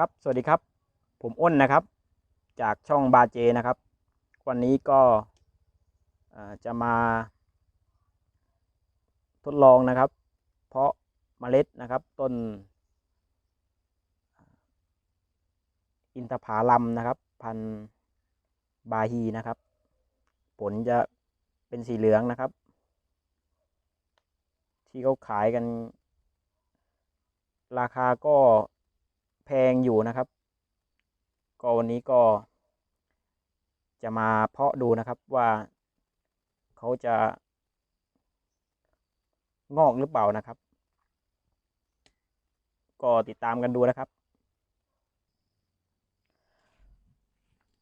ครับ สวัสดีครับ ผมอ้นนะครับ จากช่องบาเจนะครับ วันนี้ก็จะมา ทดลองนะครับ เพาะเมล็ดนะครับต้น อินทผลัมนะครับ พันธุ์บาฮีนะครับ ผลจะเป็นสีเหลืองนะครับ ที่เขาขายกัน ราคาก็ แพงอยู่นะครับ ก็วันนี้ก็ จะมาเพาะดูนะครับว่าเขาจะ งอกหรือเปล่านะครับ ก็ติดตามกันดูนะครับ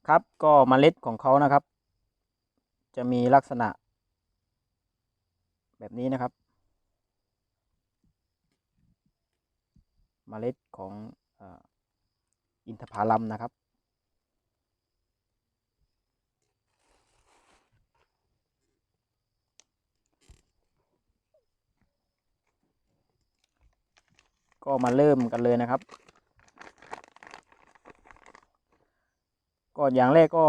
ครับก็เมล็ดของเขานะครับ จะมีลักษณะ แบบนี้นะครับเมล็ดของ อินทผลัมนะครับ ก็มาเริ่มกันเลยนะครับ ก็อย่างแรกก็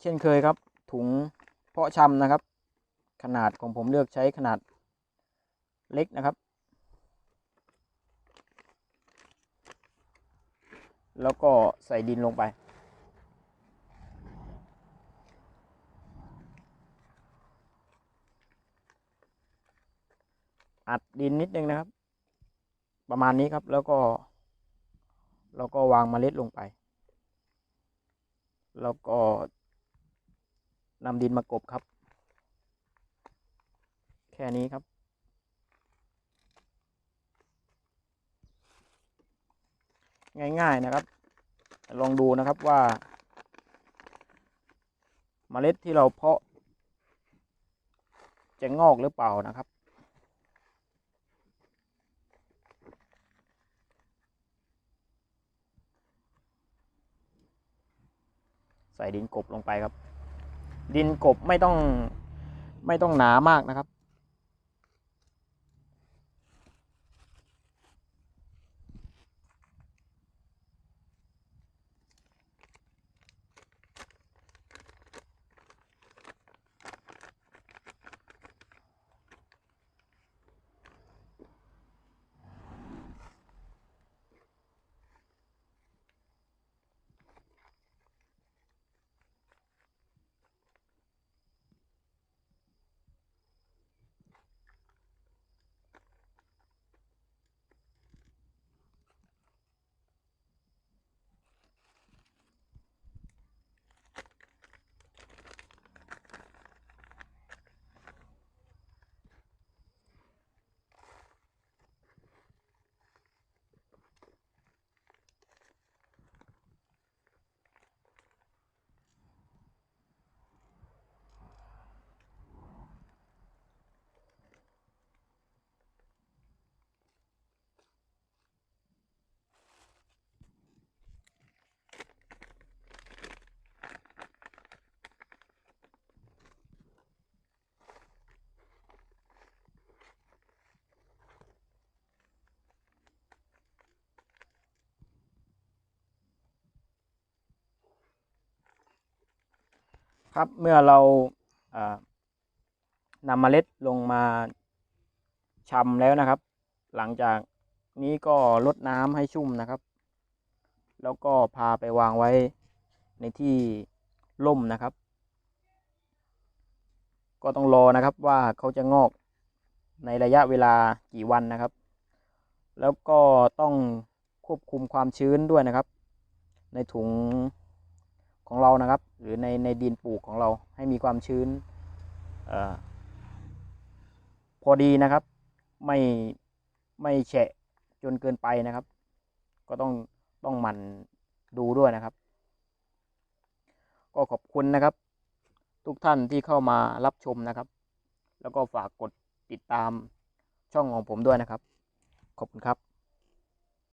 เช่นเคยครับ ถุงเพาะชำนะครับ ขนาดของผมเลือกใช้ขนาดเล็กนะครับ แล้วก็ใส่ดินลงไป อัดดินนิดนึงนะครับ ประมาณนี้ครับแล้วก็ แล้วก็วางเมล็ดลงไป แล้วก็นำดินมากบครับ แค่นี้ครับ ง่ายๆนะครับ ลองดูนะครับว่า เมล็ดที่เราเพาะ จะงอกหรือเปล่านะครับ ใส่ดินกบลงไปครับ ดินกบไม่ต้องไม่ต้องหนามากนะครับ ครับเมื่อเรานำเมล็ดลงมาชำแล้วนะครับ หลังจากนี้ก็รดน้ำให้ชุ่มนะครับ แล้วก็พาไปวางไว้ในที่ร่มนะครับ ก็ต้องรอนะครับว่าเขาจะงอกในระยะเวลากี่วันนะครับ แล้วก็ต้องควบคุมความชื้นด้วยนะครับ ในถุงของเรานะครับ ในในดินปลูกของเราให้มีความชื้นออพอดีนะครับ ไม่ไม่แฉะจนเกินไปนะครับ ก็ต้องต้องหมั่นดูด้วยนะครับ ก็ขอบคุณนะครับ ทุกท่านที่เข้ามารับชมนะครับ แล้วก็ฝากกดติดตามช่องของผมด้วยนะครับ ขอบคุณครับ